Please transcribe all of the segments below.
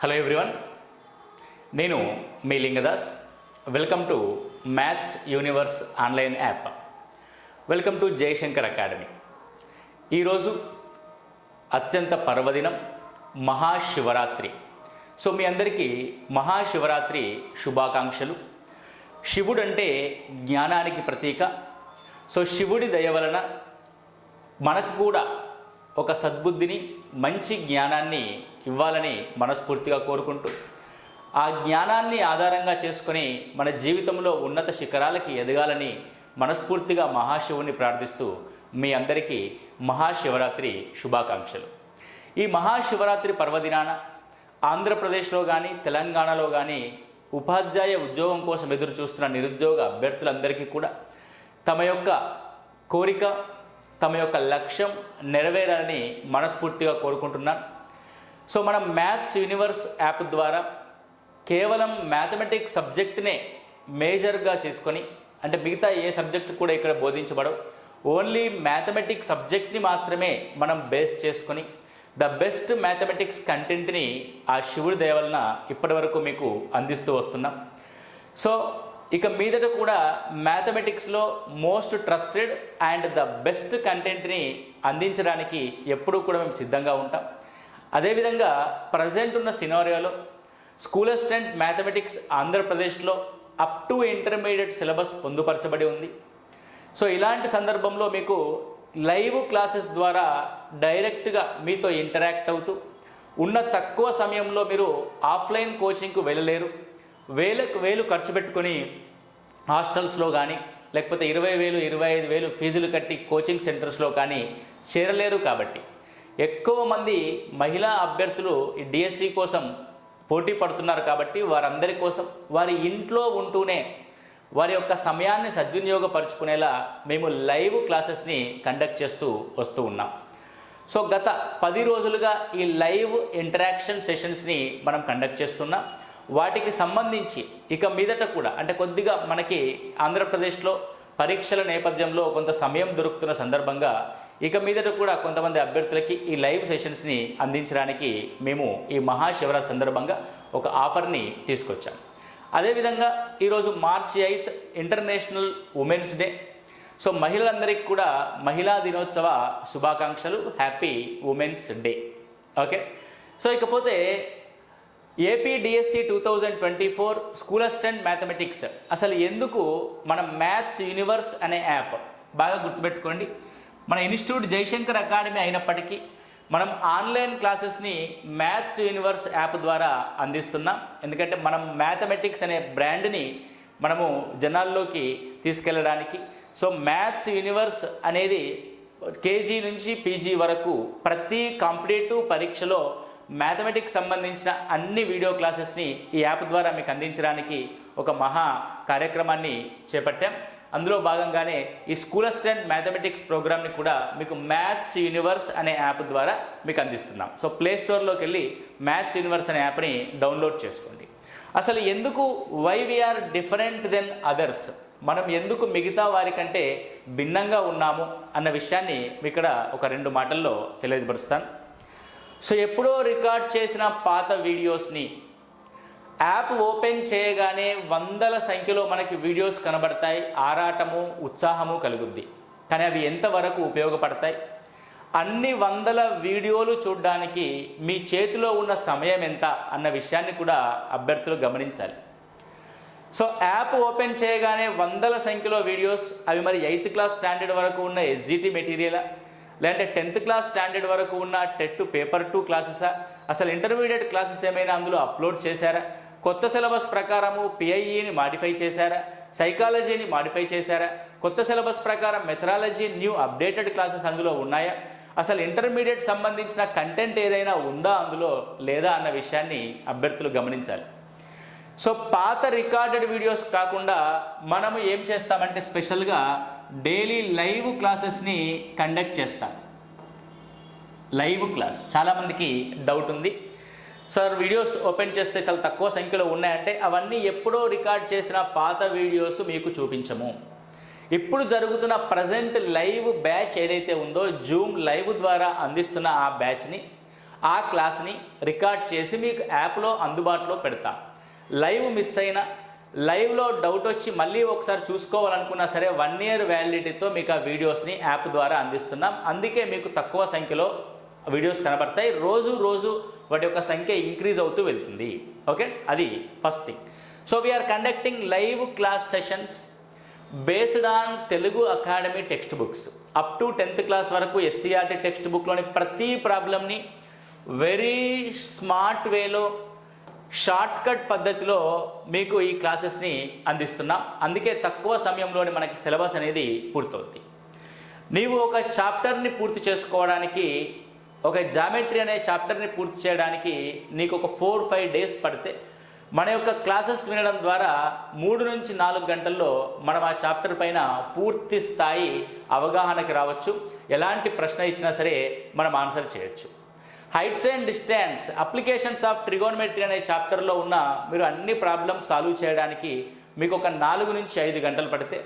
Hello everyone నేను మీ Lingadas. Welcome to maths universe online app welcome to Jayashankar academy ఈరోజు అత్యంత పర్వదినం Mahashivratri. So మీ అందరికీ మహాశివరాత్రి శుభాకాంక్షలు. శివుడు అంటే జ్ఞానానికి ప్రతీక. సో శివుడి దయ వలన మనకు కూడా ఒక సద్బుద్ధిని మంచి జ్ఞానాన్ని ఇవ్వాలని మనస్ఫూర్తిగా కోరుకుంటూ ఆ జ్ఞానాన్ని ఆధారంగా చేసుకొని మన జీవితంలో ఉన్నత శిఖరాలకి ఎదగాలని మనస్ఫూర్తిగా మహాశివుని ప్రార్థిస్తూ మీ అందరికీ మహాశివరాత్రి శుభాకాంక్షలు. ఈ మహాశివరాత్రి పర్వదినాన ఆంధ్రప్రదేశ్లో కానీ తెలంగాణలో కానీ ఉపాధ్యాయ ఉద్యోగం కోసం ఎదురు చూస్తున్న నిరుద్యోగ అభ్యర్థులందరికీ కూడా తమ యొక్క కోరిక తమ యొక్క లక్ష్యం నెరవేరాలని మనస్ఫూర్తిగా కోరుకుంటున్నాను. సో మనం మ్యాథ్స్ యూనివర్స్ యాప్ ద్వారా కేవలం మ్యాథమెటిక్స్ సబ్జెక్ట్నే మేజర్గా చేసుకొని అంటే మిగతా ఏ సబ్జెక్ట్ కూడా ఇక్కడ బోధించబడవు ఓన్లీ మ్యాథమెటిక్స్ సబ్జెక్ట్ని మాత్రమే మనం బేస్ చేసుకొని ద బెస్ట్ మ్యాథమెటిక్స్ కంటెంట్ని ఆ శివుడి దేవలన ఇప్పటి ఇప్పటివరకు మీకు అందిస్తూ వస్తున్నాం. సో ఇక మీదట కూడా మ్యాథమెటిక్స్లో most trusted and the best కంటెంట్ని అందించడానికి ఎప్పుడూ కూడా మేము సిద్ధంగా ఉంటాం. అదేవిధంగా ప్రజెంట్ ఉన్న సినారియోలో స్కూల్ అసిస్టెంట్ మ్యాథమెటిక్స్ ఆంధ్రప్రదేశ్లో అప్ టు ఇంటర్మీడియట్ సిలబస్ పొందుపరచబడి ఉంది. సో ఇలాంటి సందర్భంలో మీకు లైవ్ క్లాసెస్ ద్వారా డైరెక్ట్గా మీతో ఇంటరాక్ట్ అవుతూ ఉన్న తక్కువ సమయంలో మీరు ఆఫ్లైన్ కోచింగ్కు వెళ్ళలేరు. వేలకు వేలు ఖర్చు పెట్టుకొని హాస్టల్స్లో కానీ లేకపోతే ఇరవై వేలు ఇరవై ఐదు వేలు ఫీజులు కట్టి కోచింగ్ సెంటర్స్లో కానీ చేరలేరు కాబట్టి. ఎక్కువ మంది మహిళా అభ్యర్థులు ఈ డిఎస్సి కోసం పోటీ పడుతున్నారు కాబట్టి వారందరి కోసం వారి ఇంట్లో ఉంటూనే వారి యొక్క సమయాన్ని సద్వినియోగపరుచుకునేలా మేము లైవ్ క్లాసెస్ని కండక్ట్ చేస్తూ వస్తూ ఉన్నాం. సో గత పది రోజులుగా ఈ లైవ్ ఇంటరాక్షన్ సెషన్స్ని మనం కండక్ట్ చేస్తున్నాం. వాటికి సంబంధించి ఇక మీదట కూడా అంటే కొద్దిగా మనకి ఆంధ్రప్రదేశ్లో పరీక్షల నేపథ్యంలో కొంత సమయం దొరుకుతున్న సందర్భంగా ఇక మీదట కూడా కొంతమంది అభ్యర్థులకి ఈ లైవ్ సెషన్స్ని అందించడానికి మేము ఈ మహాశివరాత్రి సందర్భంగా ఒక ఆఫర్ని తీసుకొచ్చాం. అదేవిధంగా ఈరోజు మార్చి eighth international women's day. So మహిళలందరికీ కూడా మహిళా దినోత్సవ శుభాకాంక్షలు. Happy women's day. Okay? So ఇకపోతే AP DSC two thousand twenty four school assistant mathematics. అసలు ఎందుకు మన మ్యాథ్స్ యూనివర్స్ అనే యాప్ బాగా గుర్తుపెట్టుకోండి. మన ఇన్స్టిట్యూట్ జయశంకర్ అకాడమీ అయినప్పటికీ మనం ఆన్లైన్ క్లాసెస్ని మ్యాథ్స్ యూనివర్స్ యాప్ ద్వారా అందిస్తున్నాం. ఎందుకంటే మనం మ్యాథమెటిక్స్ అనే బ్రాండ్ని మనము జనాల్లోకి తీసుకెళ్ళడానికి. సో మ్యాథ్స్ యూనివర్స్ అనేది కేజీ నుంచి పీజీ వరకు ప్రతి కాంపిటేటివ్ పరీక్షలో మ్యాథమెటిక్స్ సంబంధించిన అన్ని వీడియో క్లాసెస్ని ఈ యాప్ ద్వారా మీకు అందించడానికి ఒక మహా కార్యక్రమాన్ని చేపట్టాం. అందులో భాగంగానే ఈ స్కూల్ అసిస్టెంట్ మ్యాథమెటిక్స్ ప్రోగ్రామ్ని కూడా మీకు మ్యాథ్స్ యూనివర్స్ అనే యాప్ ద్వారా మీకు అందిస్తున్నాం. సో ప్లే స్టోర్లోకి వెళ్ళి మ్యాథ్స్ యూనివర్స్ అనే యాప్ని డౌన్లోడ్ చేసుకోండి. అసలు ఎందుకు why we're different then others మనం ఎందుకు మిగతా వారికంటే భిన్నంగా ఉన్నాము అన్న విషయాన్ని ఇక్కడ ఒక రెండు మాటల్లో తెలియపరుస్తాను సో ఎప్పుడో రికార్డ్ చేసిన పాత వీడియోస్ని యాప్ ఓపెన్ చేయగానే వందల సంఖ్యలో మనకి వీడియోస్ కనబడతాయి ఆరాటము ఉత్సాహము కలుగుద్ది. కానీ అవి ఎంతవరకు ఉపయోగపడతాయి? అన్ని వందల వీడియోలు చూడడానికి మీ చేతిలో ఉన్న సమయం ఎంత అన్న విషయాన్ని కూడా అభ్యర్థులు గమనించాలి. సో యాప్ ఓపెన్ చేయగానే వందల సంఖ్యలో వీడియోస్ అవి మరి ఎయిత్ క్లాస్ స్టాండర్డ్ వరకు ఉన్న ఎస్జిటి మెటీరియలా? లేదంటే టెన్త్ క్లాస్ స్టాండర్డ్ వరకు ఉన్న టెట్ పేపర్ టూ క్లాసెసా? అసలు ఇంటర్మీడియట్ క్లాసెస్ ఏమైనా అందులో అప్లోడ్ చేశారా? కొత్త సిలబస్ ప్రకారము పిఐఈని మాడిఫై చేశారా? సైకాలజీని మాడిఫై చేశారా? కొత్త సిలబస్ ప్రకారం మెథడాలజీ న్యూ అప్డేటెడ్ క్లాసెస్ అందులో ఉన్నాయా? అసలు ఇంటర్మీడియట్ సంబంధించిన కంటెంట్ ఏదైనా ఉందా అందులో లేదా అన్న విషయాన్ని అభ్యర్థులు గమనించాలి. సో పాత రికార్డెడ్ వీడియోస్ కాకుండా మనము ఏం చేస్తామంటే స్పెషల్గా డైలీ లైవ్ క్లాసెస్ని కండక్ట్ చేస్తాం. లైవ్ క్లాస్ చాలామందికి డౌట్ ఉంది. సార్ వీడియోస్ ఓపెన్ చేస్తే చాలా తక్కువ సంఖ్యలో ఉన్నాయంటే అవన్నీ ఎప్పుడో రికార్డ్ చేసిన పాత వీడియోస్ మీకు చూపించము. ఇప్పుడు జరుగుతున్న ప్రజెంట్ లైవ్ బ్యాచ్ ఏదైతే ఉందో జూమ్ లైవ్ ద్వారా అందిస్తున్న ఆ బ్యాచ్ని ఆ క్లాస్ని రికార్డ్ చేసి మీకు యాప్లో అందుబాటులో పెడతాం. లైవ్ మిస్ అయిన లైవ్లో డౌట్ వచ్చి మళ్ళీ ఒకసారి చూసుకోవాలనుకున్నా సరే వన్ ఇయర్ వ్యాలిడిటీతో మీకు ఆ వీడియోస్ని యాప్ ద్వారా అందిస్తున్నాం. అందుకే మీకు తక్కువ సంఖ్యలో వీడియోస్ కనబడతాయి. రోజు రోజు వాటి యొక్క సంఖ్య ఇంక్రీజ్ అవుతూ వెళ్తుంది. ఓకే అది first thing so we're conducting live class sessions based on Telugu academy text books up to tenth class వరకు ఎస్సీఆర్టీ టెక్స్ట్ బుక్లోని ప్రతి ప్రాబ్లమ్ని వెరీ స్మార్ట్ వేలో షార్ట్కట్ పద్ధతిలో మీకు ఈ క్లాసెస్ని అందిస్తున్నాం. అందుకే తక్కువ సమయంలోనే మనకి సిలబస్ అనేది పూర్తవుతుంది నీవు ఒక చాప్టర్ని పూర్తి చేసుకోవడానికి ఒక జామెట్రీ అనే చాప్టర్ని పూర్తి చేయడానికి నీకు ఒక ఫోర్ ఫైవ్ డేస్ పడితే మన యొక్క క్లాసెస్ వినడం ద్వారా మూడు నుంచి నాలుగు గంటల్లో మనం ఆ చాప్టర్ పైన పూర్తి స్థాయి అవగాహనకి రావచ్చు. ఎలాంటి ప్రశ్న ఇచ్చినా సరే మనం ఆన్సర్ చేయొచ్చు. Heights and distance applications of trigonometry అనే చాప్టర్లో ఉన్న మీరు అన్ని ప్రాబ్లమ్స్ సాల్వ్ చేయడానికి మీకు ఒక నాలుగు నుంచి ఐదు గంటలు పడితే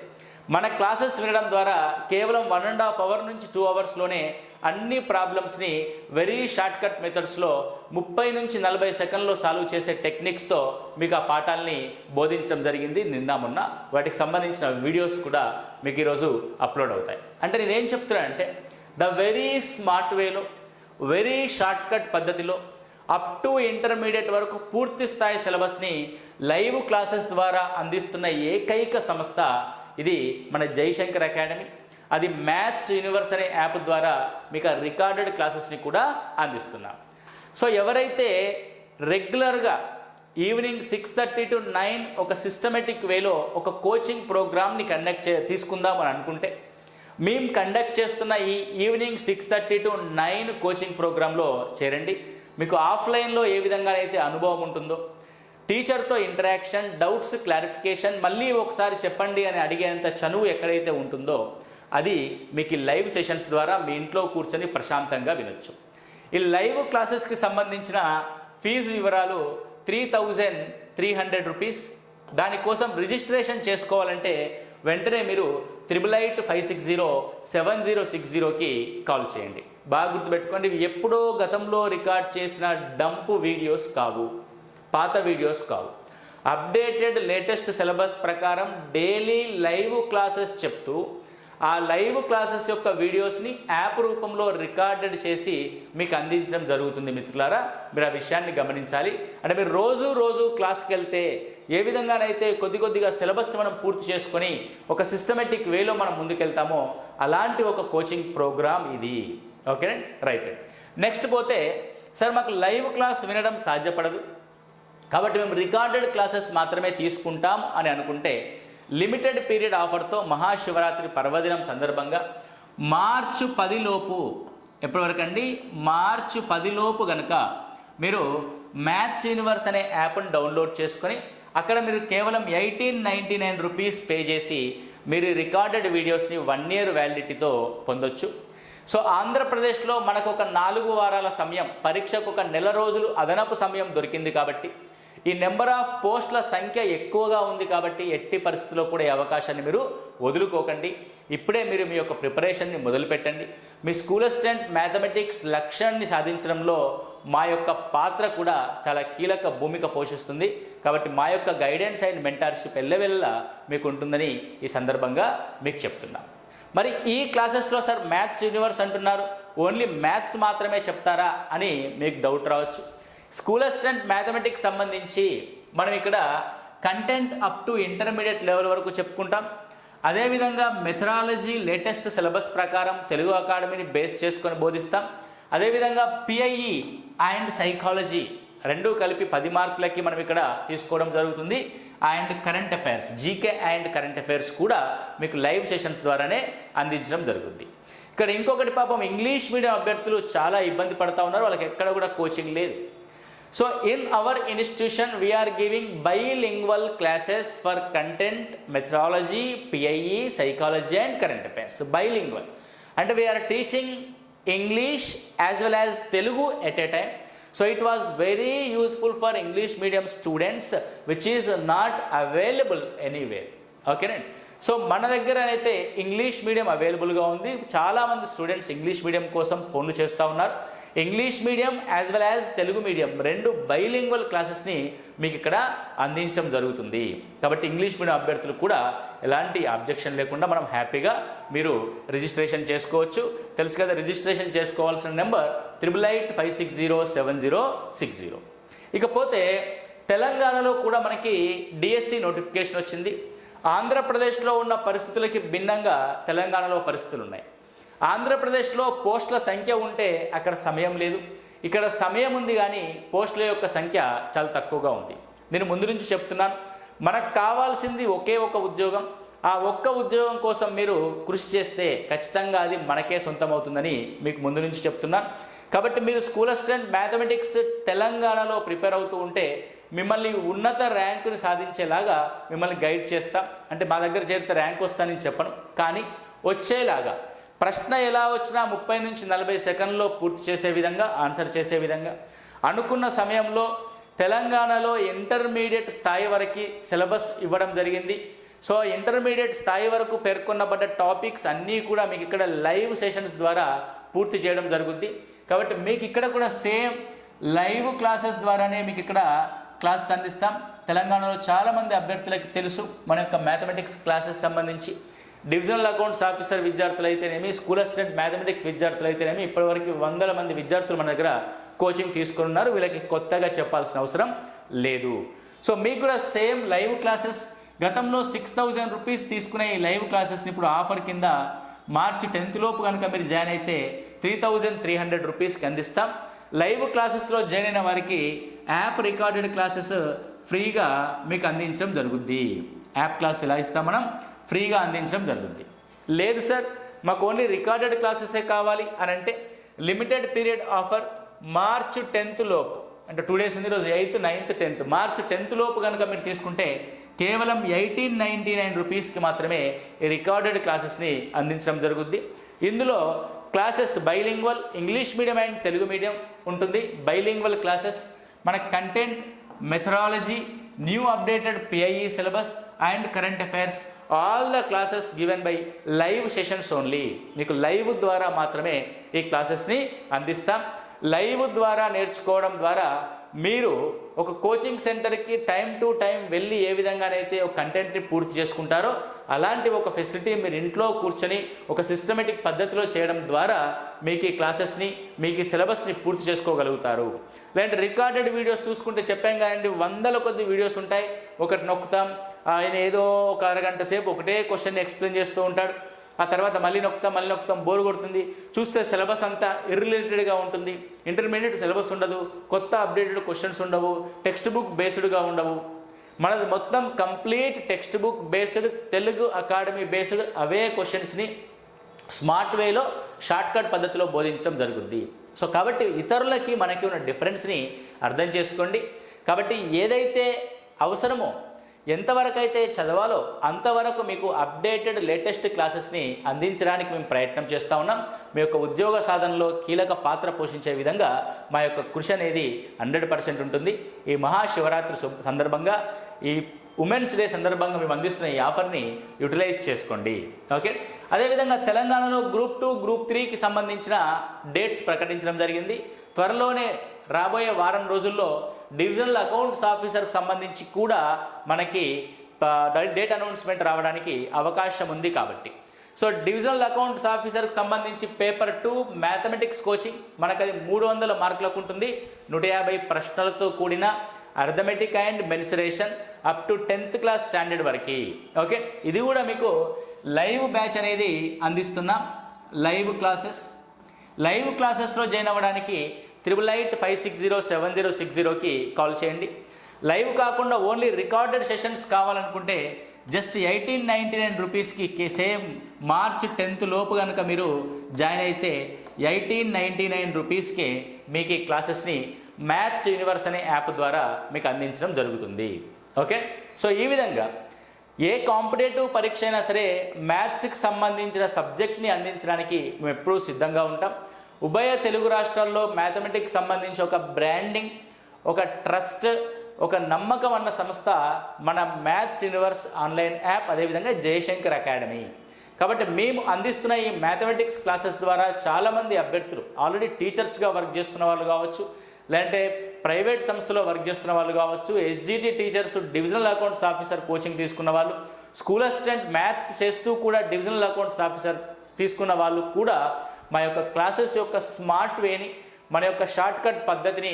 మన క్లాసెస్ వినడం ద్వారా కేవలం వన్ అండ్ హాఫ్ అవర్ నుంచి టూ అవర్స్లోనే అన్ని ప్రాబ్లమ్స్ని వెరీ షార్ట్ కట్ మెథడ్స్లో ముప్పై నుంచి నలభై సెకండ్లో సాల్వ్ చేసే టెక్నిక్స్తో మీకు ఆ పాఠాలని బోధించడం జరిగింది. నిన్న మొన్న వాటికి సంబంధించిన వీడియోస్ కూడా మీకు ఈరోజు అప్లోడ్ అవుతాయి. అంటే నేనేం చెప్తున్నానంటే ద వెరీ స్మార్ట్ వేలో వెరీ షార్ట్ కట్ పద్ధతిలో అప్ టు ఇంటర్మీడియట్ వరకు పూర్తి స్థాయి సిలబస్ని లైవ్ క్లాసెస్ ద్వారా అందిస్తున్న ఏకైక సంస్థ ఇది మన జైశంకర్ అకాడమీ. అది మ్యాథ్స్ యూనివర్స్ అనే యాప్ ద్వారా మీకు ఆ రికార్డెడ్ క్లాసెస్ని కూడా అందిస్తున్నాం. సో ఎవరైతే రెగ్యులర్గా evening six thirty to nine ఒక సిస్టమేటిక్ వేలో ఒక కోచింగ్ ప్రోగ్రామ్ని కండక్ట్ చే తీసుకుందాం అని అనుకుంటే మేము కండక్ట్ చేస్తున్న ఈ evening six thirty to nine coaching ప్రోగ్రాంలో చేరండి. మీకు ఆఫ్లైన్లో ఏ విధంగా అయితే అనుభవం ఉంటుందో టీచర్తో ఇంటరాక్షన్ డౌట్స్ క్లారిఫికేషన్ మళ్ళీ ఒకసారి చెప్పండి అని అడిగేంత చనువు ఎక్కడైతే ఉంటుందో అది మీకు ఈ లైవ్ సెషన్స్ ద్వారా మీ ఇంట్లో కూర్చొని ప్రశాంతంగా వినొచ్చు. ఈ లైవ్ క్లాసెస్కి సంబంధించిన ఫీజు వివరాలు three thousand three hundred rupees దానికోసం రిజిస్ట్రేషన్ చేసుకోవాలంటే వెంటనే మీరు triple eight five six zero seven zero six జీరోకి కాల్ చేయండి. బాగా గుర్తుపెట్టుకోండి ఎప్పుడో గతంలో రికార్డ్ చేసిన డంప్ వీడియోస్ కావు. పాత వీడియోస్ కావు. అప్డేటెడ్ లేటెస్ట్ సిలబస్ ప్రకారం డైలీ లైవ్ క్లాసెస్ చెప్తూ ఆ లైవ్ క్లాసెస్ యొక్క వీడియోస్ని యాప్ రూపంలో రికార్డెడ్ చేసి మీకు అందించడం జరుగుతుంది మిత్రులారా. మీరు ఆ విషయాన్ని గమనించాలి. అంటే మీరు రోజు రోజు క్లాస్కి వెళ్తే ఏ విధంగానైతే కొద్ది కొద్దిగా సిలబస్ని మనం పూర్తి చేసుకొని ఒక సిస్టమేటిక్ వేలో మనం ముందుకెళ్తామో అలాంటి ఒక కోచింగ్ ప్రోగ్రామ్ ఇది. Okay right. నెక్స్ట్ పోతే సార్ మాకు లైవ్ క్లాస్ వినడం సాధ్యపడదు. కాబట్టి మేము రికార్డెడ్ క్లాసెస్ మాత్రమే తీసుకుంటాం అని అనుకుంటే లిమిటెడ్ పీరియడ్ ఆఫర్తో మహాశివరాత్రి పర్వదినం సందర్భంగా మార్చి పదిలోపు ఎప్పటివరకు అండి మార్చి పదిలోపు గనక మీరు మ్యాథ్స్ యూనివర్స్ అనే యాప్ని డౌన్లోడ్ చేసుకొని అక్కడ మీరు కేవలం eighteen ninety nine rupees pay చేసి మీరు రికార్డెడ్ వీడియోస్ని వన్ ఇయర్ వ్యాలిడిటీతో పొందొచ్చు. సో ఆంధ్రప్రదేశ్లో మనకు ఒక నాలుగు వారాల సమయం పరీక్షకు ఒక నెల రోజులు అదనపు సమయం దొరికింది కాబట్టి ఈ నెంబర్ ఆఫ్ పోస్టుల సంఖ్య ఎక్కువగా ఉంది కాబట్టి ఎట్టి పరిస్థితుల్లో కూడా ఈ అవకాశాన్ని మీరు వదులుకోకండి. ఇప్పుడే మీరు మీ యొక్క ప్రిపరేషన్ని మొదలుపెట్టండి. మీ స్కూల్ అసిస్టెంట్ మ్యాథమెటిక్స్ లక్ష్యాన్ని సాధించడంలో మా యొక్క పాత్ర కూడా చాలా కీలక భూమిక పోషిస్తుంది. కాబట్టి మా యొక్క గైడెన్స్ అండ్ మెంటార్షిప్ ఎల్లవెల్ల మీకు ఉంటుందని ఈ సందర్భంగా మీకు చెప్తున్నా. మరి ఈ క్లాసెస్లో సార్ మ్యాథ్స్ యూనివర్స్ అంటున్నారు. ఓన్లీ మ్యాథ్స్ మాత్రమే చెప్తారా అని మీకు డౌట్ రావచ్చు. స్కూల్ అసిస్టెంట్ మ్యాథమెటిక్స్ సంబంధించి మనం ఇక్కడ content up to intermediate level వరకు చెప్పుకుంటాం. అదేవిధంగా మెథడాలజీ లేటెస్ట్ సిలబస్ ప్రకారం తెలుగు అకాడమీని బేస్ చేసుకొని బోధిస్తాం. అదేవిధంగా పిఐఈ అండ్ సైకాలజీ రెండు కలిపి పది మార్కులకి మనం ఇక్కడ తీసుకోవడం జరుగుతుంది. And current affairs GK and current affairs కూడా మీకు లైవ్ సెషన్స్ ద్వారానే అందించడం జరుగుతుంది ఇక్కడ ఇంకొకటి పాపం ఇంగ్లీష్ మీడియం అభ్యర్థులు చాలా ఇబ్బంది పడుతూ ఉన్నారు. వాళ్ళకి ఎక్కడ కూడా కోచింగ్ లేదు. So in our institution we're giving bilingual classes for content methodology PIE psychology and current affairs bilingual అంటే we're teaching English as well as Telugu at a time so it was very useful for English medium students which is not available anywhere ఓకేనండి so మన దగ్గర అయితే English medium అవైలబుల్గా ఉంది. చాలామంది students English medium కోసం ఫోన్లు చేస్తూ ఉన్నారు. English medium as well as Telugu medium రెండు బైలింగ్వల్ క్లాసెస్ని మీకు ఇక్కడ అందించడం జరుగుతుంది. కాబట్టి ఇంగ్లీష్ మీడియం అభ్యర్థులు కూడా ఎలాంటి అబ్జెక్షన్ లేకుండా మనం హ్యాపీగా మీరు రిజిస్ట్రేషన్ చేసుకోవచ్చు. తెలుసు కదా రిజిస్ట్రేషన్ చేసుకోవాల్సిన number triple eight five six zero seven zero six zero ఇకపోతే తెలంగాణలో కూడా మనకి డిఎస్సి నోటిఫికేషన్ వచ్చింది. ఆంధ్రప్రదేశ్లో ఉన్న పరిస్థితులకి భిన్నంగా తెలంగాణలో పరిస్థితులు ఉన్నాయి ఆంధ్రప్రదేశ్లో పోస్టుల సంఖ్య ఉంటే అక్కడ సమయం లేదు. ఇక్కడ సమయం ఉంది కానీ పోస్టుల యొక్క సంఖ్య చాలా తక్కువగా ఉంది. నేను ముందు నుంచి చెప్తున్నాను. మనకు కావాల్సింది ఒకే ఒక ఉద్యోగం. ఆ ఒక్క ఉద్యోగం కోసం మీరు కృషి చేస్తే ఖచ్చితంగా అది మనకే సొంతమవుతుందని మీకు ముందు నుంచి చెప్తున్నాను కాబట్టి మీరు స్కూల్ అసిస్టెంట్ మ్యాథమెటిక్స్ తెలంగాణలో ప్రిపేర్ అవుతూ ఉంటే మిమ్మల్ని ఉన్నత ర్యాంకుని సాధించేలాగా మిమ్మల్ని గైడ్ చేస్తాం. అంటే మా దగ్గర చేరితే ర్యాంక్ వస్తానని చెప్పను. కానీ వచ్చేలాగా ప్రశ్న ఎలా వచ్చినా ముప్పై నుంచి నలభై సెకండ్లో పూర్తి చేసే విధంగా ఆన్సర్ చేసే విధంగా. అనుకున్న సమయంలో తెలంగాణలో ఇంటర్మీడియట్ స్థాయి వరకు సిలబస్ ఇవ్వడం జరిగింది. సో ఇంటర్మీడియట్ స్థాయి వరకు పేర్కొనబడ్డ టాపిక్స్ అన్నీ కూడా మీకు ఇక్కడ లైవ్ సెషన్స్ ద్వారా పూర్తి చేయడం జరుగుద్ది. కాబట్టి మీకు ఇక్కడ కూడా సేమ్ లైవ్ క్లాసెస్ ద్వారానే మీకు ఇక్కడ క్లాసెస్ అందిస్తాం. తెలంగాణలో చాలామంది అభ్యర్థులకి తెలుసు మన యొక్క మ్యాథమెటిక్స్ క్లాసెస్ సంబంధించి. డివిజనల్ అకౌంట్స్ ఆఫీసర్ విద్యార్థులు అయితేనేమి స్కూల్ అసిస్టెంట్ మ్యాథమెటిక్స్ విద్యార్థులు అయితేనేమి ఇప్పటివరకు వందల మంది విద్యార్థులు మన దగ్గర కోచింగ్ తీసుకున్నారు. వీళ్ళకి కొత్తగా చెప్పాల్సిన అవసరం లేదు. సో మీకు కూడా సేమ్ లైవ్ క్లాసెస్ గతంలో సిక్స్ థౌజండ్ రూపీస్ తీసుకునే ఈ లైవ్ క్లాసెస్ని ఇప్పుడు ఆఫర్ కింద మార్చి టెన్త్ లోపు కనుక మీరు జాయిన్ అయితే త్రీ థౌజండ్ త్రీ హండ్రెడ్ రూపీస్కి అందిస్తాం. లైవ్ క్లాసెస్లో జాయిన్ అయిన వారికి యాప్ రికార్డెడ్ క్లాసెస్ ఫ్రీగా మీకు అందించడం జరుగుద్ది. యాప్ క్లాస్ ఎలా ఇస్తాం మనం? ఫ్రీగా అందించడం జరుగుతుంది లేదు సార్ మాకు ఓన్లీ రికార్డెడ్ క్లాసెసే కావాలి అని అంటే limited period offer March tenth లోపు. అంటే టూ డేస్ ఉంది రోజు eighth ninth tenth March tenth లోపు కనుక మీరు తీసుకుంటే కేవలం ఎయిటీన్ నైంటీ నైన్ రూపీస్కి మాత్రమే ఈ రికార్డెడ్ క్లాసెస్ని అందించడం జరుగుద్ది. ఇందులో classes bilingual English medium and Telugu medium ఉంటుంది. బైలింగ్వల్ క్లాసెస్ మన content methodology new updated PIE syllabus and current affairs all the classes given by live sessions only మీకు లైవ్ ద్వారా మాత్రమే ఈ క్లాసెస్ని అందిస్తాం. లైవ్ ద్వారా నేర్చుకోవడం ద్వారా మీరు ఒక కోచింగ్ సెంటర్కి టైం టు టైం వెళ్ళి ఏ విధంగానైతే ఒక కంటెంట్ని పూర్తి చేసుకుంటారో అలాంటి ఒక ఫెసిలిటీ మీరు ఇంట్లో కూర్చొని ఒక సిస్టమేటిక్ పద్ధతిలో చేయడం ద్వారా మీకు ఈ క్లాసెస్ని మీకు ఈ సిలబస్ని పూర్తి చేసుకోగలుగుతారు. లేదంటే రికార్డెడ్ వీడియోస్ చూసుకుంటే చెప్పాం కదండి వందల కొద్ది వీడియోస్ ఉంటాయి. ఒకటి నొక్కుతాం ఆయన ఏదో ఒక అరగంట సేపు ఒకటే క్వశ్చన్ ఎక్స్ప్లెయిన్ చేస్తూ ఉంటాడు. ఆ తర్వాత మళ్ళీ నొక్కుతాం మళ్ళీ నొక్కుతాం బోర్ కొడుతుంది. చూస్తే సిలబస్ అంతా ఇర్రిలేటెడ్గా ఉంటుంది. ఇంటర్మీడియట్ సిలబస్ ఉండదు. కొత్త అప్డేటెడ్ క్వశ్చన్స్ ఉండవు. టెక్స్ట్ బుక్ బేస్డ్గా ఉండవు. మనది మొత్తం complete text book based Telugu academy based అవే క్వశ్చన్స్ని స్మార్ట్ వేలో షార్ట్కట్ పద్ధతిలో బోధించడం జరుగుద్ది. సో కాబట్టి ఇతరులకి మనకి ఉన్న డిఫరెన్స్ని అర్థం చేసుకోండి. కాబట్టి ఏదైతే అవసరమో ఎంతవరకు అయితే చదవాలో అంతవరకు మీకు అప్డేటెడ్ లేటెస్ట్ క్లాసెస్ని అందించడానికి మేము ప్రయత్నం చేస్తూ ఉన్నాం. మీ యొక్క ఉద్యోగ సాధనలో కీలక పాత్ర పోషించే విధంగా మా యొక్క కృషి అనేది హండ్రెడ్ పర్సెంట్ ఉంటుంది. ఈ మహాశివరాత్రి సందర్భంగా ఈ ఉమెన్స్ డే సందర్భంగా మేము అందిస్తున్న ఈ ఆఫర్ని యూటిలైజ్ చేసుకోండి. ఓకే? అదేవిధంగా తెలంగాణలో గ్రూప్ టూ గ్రూప్ త్రీకి సంబంధించిన డేట్స్ ప్రకటించడం జరిగింది. త్వరలోనే రాబోయే వారం రోజుల్లో డివిజనల్ అకౌంట్స్ ఆఫీసర్కి సంబంధించి కూడా మనకి డేట్ అనౌన్స్మెంట్ రావడానికి అవకాశం ఉంది కాబట్టి. సో డివిజనల్ అకౌంట్స్ ఆఫీసర్కి సంబంధించి పేపర్ టూ మ్యాథమెటిక్స్ కోచింగ్ మనకు అది మూడు వందల మార్కులకు ఉంటుంది. నూట యాభై ప్రశ్నలతో కూడిన arithmetic and mensuration up to tenth class standard వరకు. ఓకే? ఇది కూడా మీకు లైవ్ బ్యాచ్ అనేది అందిస్తున్నాం లైవ్ క్లాసెస్. లైవ్ క్లాసెస్లో జాయిన్ అవ్వడానికి triple eight five six zero seven zero six జీరోకి కాల్ చేయండి. లైవ్ కాకుండా ఓన్లీ రికార్డెడ్ సెషన్స్ కావాలనుకుంటే జస్ట్ ఎయిటీన్ నైంటీ నైన్ రూపీస్కి సేమ్ మార్చ్ టెన్త్ లోపు కనుక మీరు జాయిన్ అయితే ఎయిటీన్ నైంటీ నైన్ రూపీస్కే మీకు ఈ క్లాసెస్ని మ్యాథ్స్ యూనివర్స్ అనే యాప్ ద్వారా మీకు అందించడం జరుగుతుంది. ఓకే సో ఈ విధంగా ఏ కాంపిటేటివ్ పరీక్ష అయినా సరే మ్యాథ్స్కి సంబంధించిన సబ్జెక్ట్ని అందించడానికి మేము ఎప్పుడూ సిద్ధంగా ఉంటాం. ఉభయ తెలుగు రాష్ట్రాల్లో మ్యాథమెటిక్స్ సంబంధించి ఒక బ్రాండింగ్ ఒక ట్రస్ట్ ఒక నమ్మకం అన్న సంస్థ మన మ్యాథ్స్ యూనివర్స్ ఆన్లైన్ యాప్ అదేవిధంగా జయశంకర్ అకాడమీ కాబట్టి మేము అందిస్తున్న ఈ మ్యాథమెటిక్స్ క్లాసెస్ ద్వారా చాలామంది అభ్యర్థులు ఆల్రెడీ టీచర్స్గా వర్క్ చేస్తున్న వాళ్ళు కావచ్చు లేదంటే ప్రైవేట్ సంస్థలో వర్క్ చేస్తున్న వాళ్ళు కావచ్చు SGT teachers divisional accounts officer coaching తీసుకున్న వాళ్ళు స్కూల్ అసిస్టెంట్ మ్యాథ్స్ చేస్తూ కూడా డివిజనల్ అకౌంట్స్ ఆఫీసర్ తీసుకున్న వాళ్ళు కూడా మా యొక్క క్లాసెస్ యొక్క స్మార్ట్ వేని మన యొక్క షార్ట్ కట్ పద్ధతిని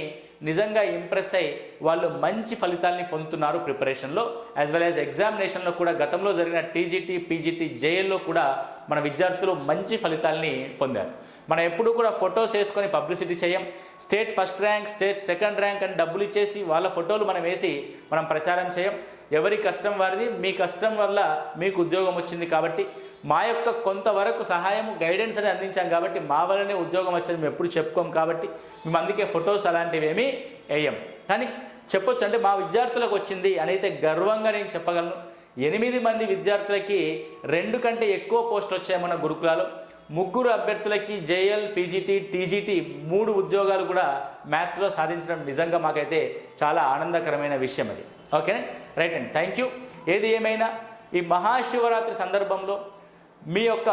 నిజంగా ఇంప్రెస్ అయ్యి వాళ్ళు మంచి ఫలితాలని పొందుతున్నారు ప్రిపరేషన్లో. యాజ్ వెల్ యాజ్ ఎగ్జామినేషన్లో కూడా గతంలో జరిగిన టీజీటీ పీజీటీ జేఎల్లో కూడా మన విద్యార్థులు మంచి ఫలితాలని పొందారు. మనం ఎప్పుడూ కూడా ఫొటోస్ వేసుకొని పబ్లిసిటీ చేయం. State first rank state second rank అని డబ్బులు ఇచ్చేసి వాళ్ళ ఫోటోలు మనం వేసి మనం ప్రచారం చేయం. ఎవరి కష్టం వారిది మీ కష్టం వల్ల మీకు ఉద్యోగం వచ్చింది కాబట్టి మా యొక్క కొంతవరకు సహాయం గైడెన్స్ అనేది అందించాం కాబట్టి మా వల్లనే ఉద్యోగం వచ్చేది. మేము ఎప్పుడు చెప్పుకోం కాబట్టి మేము అందుకే ఫొటోస్ అలాంటివి ఏమీ వేయం. కానీ చెప్పొచ్చు అంటే మా విద్యార్థులకు వచ్చింది అని అయితే గర్వంగా నేను చెప్పగలను. ఎనిమిది మంది విద్యార్థులకి రెండు కంటే ఎక్కువ పోస్టులు వచ్చాయి మన గురుకులాలో. ముగ్గురు అభ్యర్థులకి జేఎల్ పీజీటీ టీజీటీ మూడు ఉద్యోగాలు కూడా మ్యాథ్స్లో సాధించడం నిజంగా మాకైతే చాలా ఆనందకరమైన విషయం అది. ఓకేనా? రైట్ అండి. థ్యాంక్ యూ ఏది ఏమైనా ఈ మహాశివరాత్రి సందర్భంలో మీ యొక్క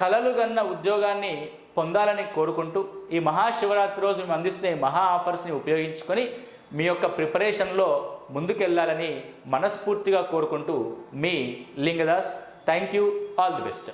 కలలు కన్న ఉద్యోగాన్ని పొందాలని కోరుకుంటూ ఈ మహాశివరాత్రి రోజు మేము అందిస్తున్న ఈ మహా ఆఫర్స్ని ఉపయోగించుకొని మీ యొక్క ప్రిపరేషన్లో ముందుకెళ్ళాలని మనస్ఫూర్తిగా కోరుకుంటూ మీ Lingadas thank you all the best